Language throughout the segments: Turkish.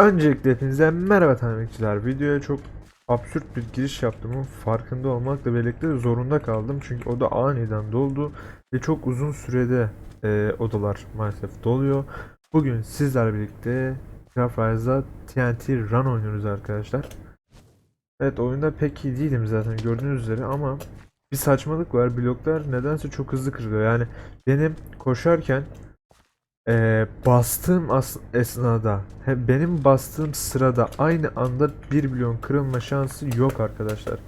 Öncelikle hepinize merhaba tanrıkçılar. Videoya çok absürt bir giriş yaptığımın farkında olmakla birlikte zorunda kaldım. Çünkü oda aniden doldu ve çok uzun sürede e, odalar maalesef doluyor. Bugün sizlerle birlikte Craft Rise'da TNT Run oynuyoruz arkadaşlar. Evet oyunda pek iyi değilim zaten gördüğünüz üzere ama bir saçmalık var. Bloklar nedense çok hızlı kırılıyor. Yani benim koşarken ee, bastığım as- esnada he, benim bastığım sırada aynı anda 1 milyon kırılma şansı yok arkadaşlar.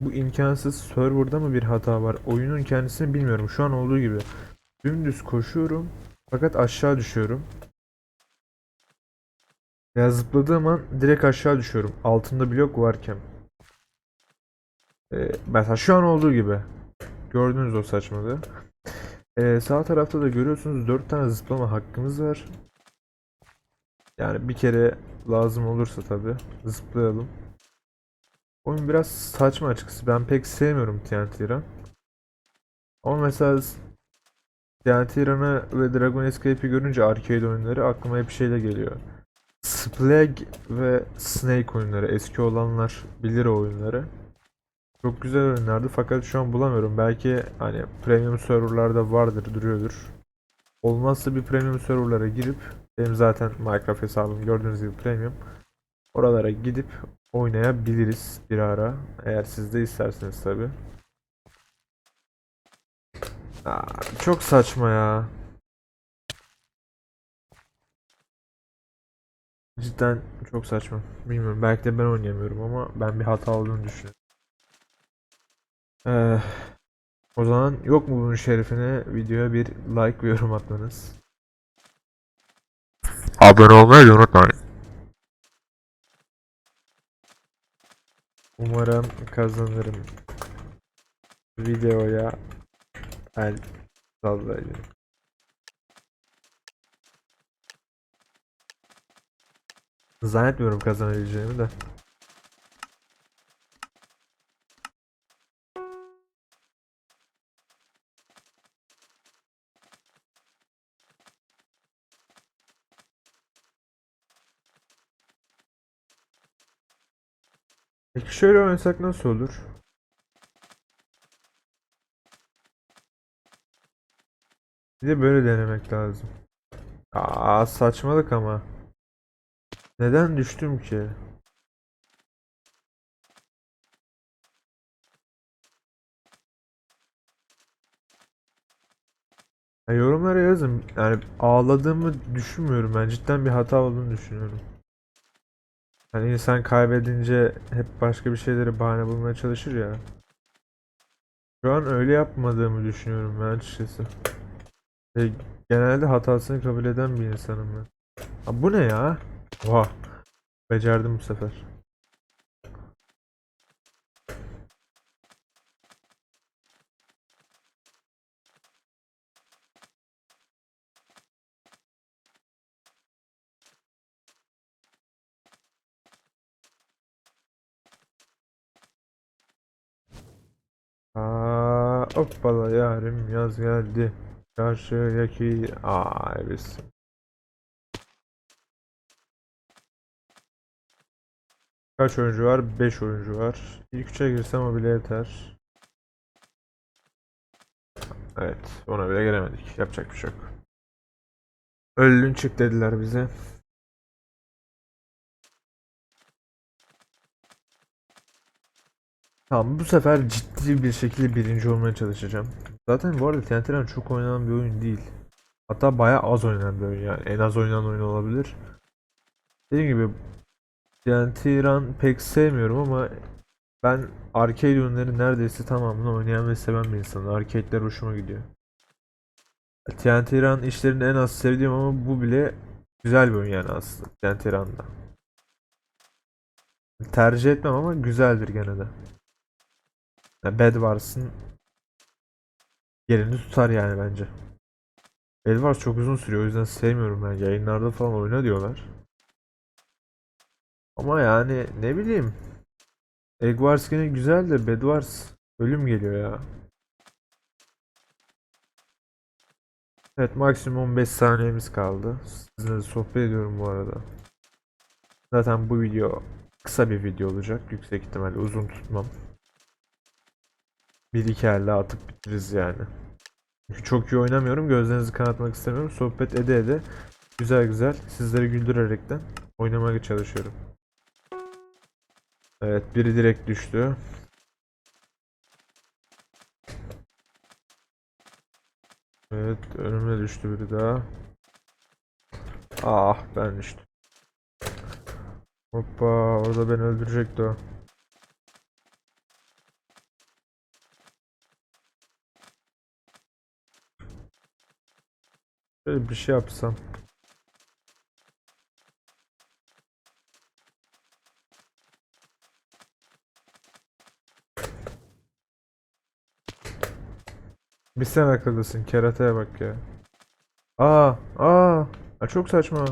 Bu imkansız. Serverda mı bir hata var? Oyunun kendisini bilmiyorum. Şu an olduğu gibi. Dümdüz koşuyorum. Fakat aşağı düşüyorum. Ya zıpladığım an direkt aşağı düşüyorum. Altında blok varken. Ee, mesela şu an olduğu gibi. Gördünüz o saçmalığı. Ee, sağ tarafta da görüyorsunuz 4 tane zıplama hakkımız var. Yani bir kere lazım olursa tabi zıplayalım. Oyun biraz saçma açıkçası. Ben pek sevmiyorum TNT Run. Ama mesela TNT Run'ı ve Dragon Escape'i görünce arcade oyunları aklıma hep şeyle geliyor. Splag ve Snake oyunları. Eski olanlar bilir o oyunları. Çok güzel oyunlardı fakat şu an bulamıyorum. Belki hani premium serverlarda vardır, duruyordur. Olmazsa bir premium serverlara girip benim zaten Minecraft hesabım gördüğünüz gibi premium. Oralara gidip oynayabiliriz bir ara. Eğer siz de isterseniz tabi. Çok saçma ya. Cidden çok saçma. Bilmiyorum belki de ben oynayamıyorum ama ben bir hata olduğunu düşünüyorum. Ee, o zaman yok mu bunun şerefine videoya bir like ve yorum atmanız? Abone olmayı unutmayın. Umarım kazanırım. Videoya el sallayacağım. Zannetmiyorum kazanabileceğimi de. Peki şöyle oynasak nasıl olur? Bir de böyle denemek lazım. Aa saçmalık ama. Neden düştüm ki? Ya yorumlara yazın. Yani ağladığımı düşünmüyorum ben. Cidden bir hata olduğunu düşünüyorum. Hani insan kaybedince hep başka bir şeyleri bahane bulmaya çalışır ya. Şu an öyle yapmadığımı düşünüyorum ben açıkçası. E, genelde hatasını kabul eden bir insanım ben. Ha, bu ne ya? Oha. Becerdim bu sefer. Aa, hoppala yarim yaz geldi. Karşıyaki ailesin. Kaç oyuncu var? 5 oyuncu var. İlk 3'e girsem o bile yeter. Evet, ona bile gelemedik. Yapacak bir şey yok. Öldün çık dediler bize. Tamam bu sefer ciddi bir şekilde birinci olmaya çalışacağım. Zaten bu arada TNT Run çok oynanan bir oyun değil. Hatta bayağı az oynanan bir oyun yani. En az oynanan oyun olabilir. Dediğim gibi TNT Run pek sevmiyorum ama ben arcade oyunları neredeyse tamamını oynayan ve seven bir insanım. Arcade'ler hoşuma gidiyor. TNT Run işlerini en az sevdiğim ama bu bile güzel bir oyun yani aslında TNT Run'da. Tercih etmem ama güzeldir gene de. Yani Bed Wars'ın yerini tutar yani bence. Bed Wars çok uzun sürüyor o yüzden sevmiyorum ben. Yayınlarda falan oyna diyorlar. Ama yani ne bileyim. Egg Wars yine güzel de Bed Wars ölüm geliyor ya. Evet maksimum 15 saniyemiz kaldı. Sizinle sohbet ediyorum bu arada. Zaten bu video kısa bir video olacak. Yüksek ihtimalle uzun tutmam. Bir iki elle atıp bitiririz yani. Çünkü çok iyi oynamıyorum. Gözlerinizi kanatmak istemiyorum. Sohbet ede ede güzel güzel sizleri güldürerekten oynamaya çalışıyorum. Evet biri direkt düştü. Evet önüme düştü biri daha. Ah ben düştüm. Hoppa orada beni öldürecekti o. Şöyle bir şey yapsam. Bir sen akıllısın kerataya bak ya. Aa, aa, Aa, çok saçma.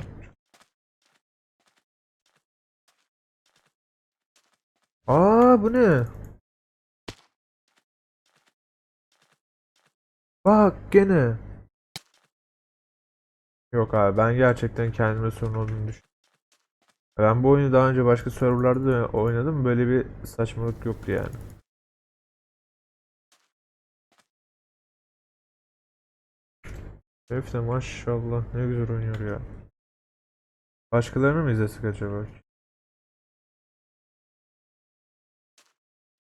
Aa bu ne? Bak gene. Yok abi ben gerçekten kendime sorun olduğunu düşünüyorum. Ben bu oyunu daha önce başka serverlarda da oynadım. Böyle bir saçmalık yoktu yani. Herif de maşallah ne güzel oynuyor ya. Başkalarını mı izlesek acaba?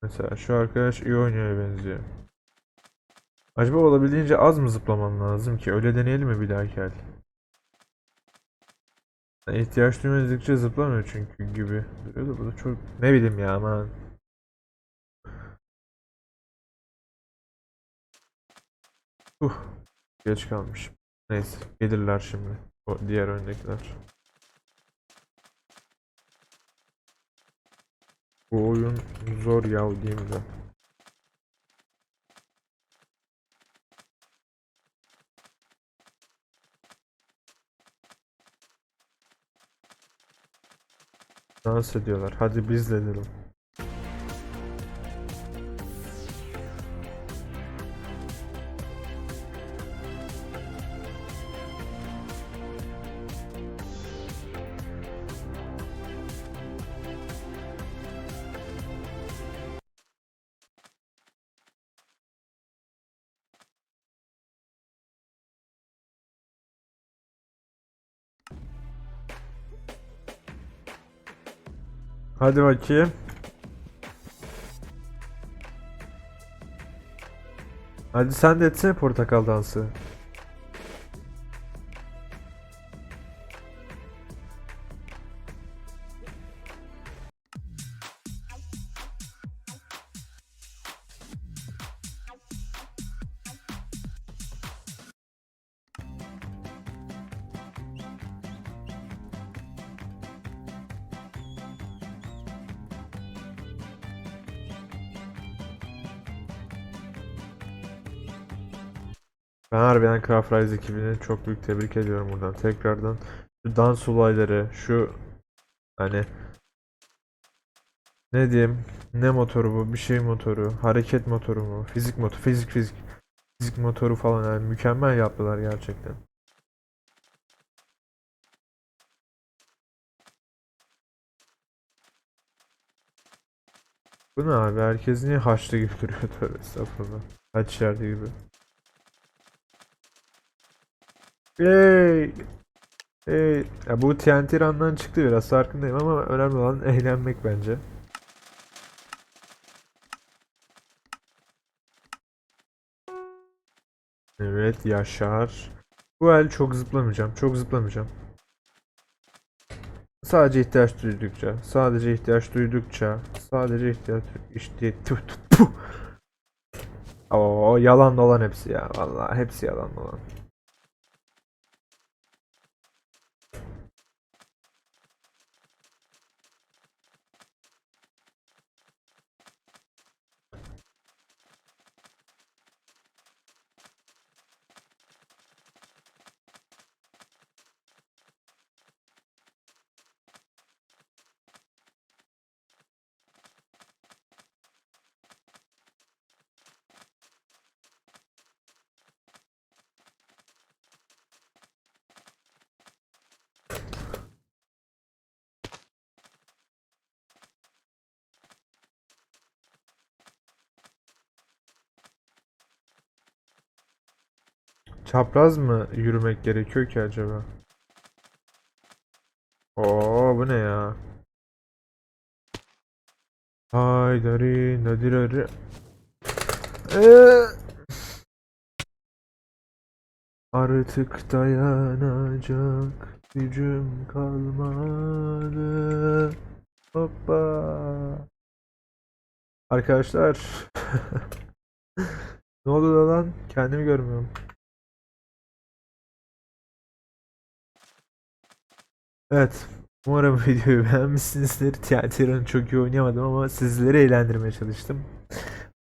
Mesela şu arkadaş iyi oynuyor benziyor. Acaba olabildiğince az mı zıplaman lazım ki? Öyle deneyelim mi bir dahaki el? Yani ihtiyaç duymadıkça zıplamıyor çünkü gibi. Duruyor da bu da çok... Ne bileyim ya aman. Uh. Geç kalmışım. Neyse gelirler şimdi. O diğer öndekiler. Bu oyun zor yav diyeyim de. Dans ediyorlar. Hadi biz de edelim. Hadi bakayım. Hadi sen de etsene portakal dansı. Ben harbiden Craft Rise ekibini çok büyük tebrik ediyorum buradan. Tekrardan şu dans olayları, şu hani ne diyeyim, ne motoru bu, bir şey motoru, hareket motoru mu, fizik motoru, fizik fizik, fizik motoru falan yani mükemmel yaptılar gerçekten. Bu ne abi? Herkes niye haçlı gibi duruyor tövbe estağfurullah. Haç yerde gibi. Yay! Hey. Ya bu TNT randan çıktı biraz farkındayım ama önemli olan eğlenmek bence. Evet Yaşar. Bu el çok zıplamayacağım. Çok zıplamayacağım. Sadece ihtiyaç duydukça, sadece ihtiyaç duydukça, sadece ihtiyaç işte tüh, tüh, puh. Oo yalan dolan hepsi ya vallahi hepsi yalan dolan. Çapraz mı yürümek gerekiyor ki acaba? Oo bu ne ya? Haydari nadirari. Eee. Artık dayanacak gücüm kalmadı. Hoppa. Arkadaşlar. ne oldu lan? Kendimi görmüyorum. Evet. Umarım videoyu beğenmişsinizdir. Tiyatro'nu çok iyi oynayamadım ama sizleri eğlendirmeye çalıştım.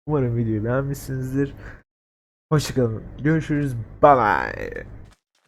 Umarım videoyu beğenmişsinizdir. Hoşçakalın. Görüşürüz. Bye bye.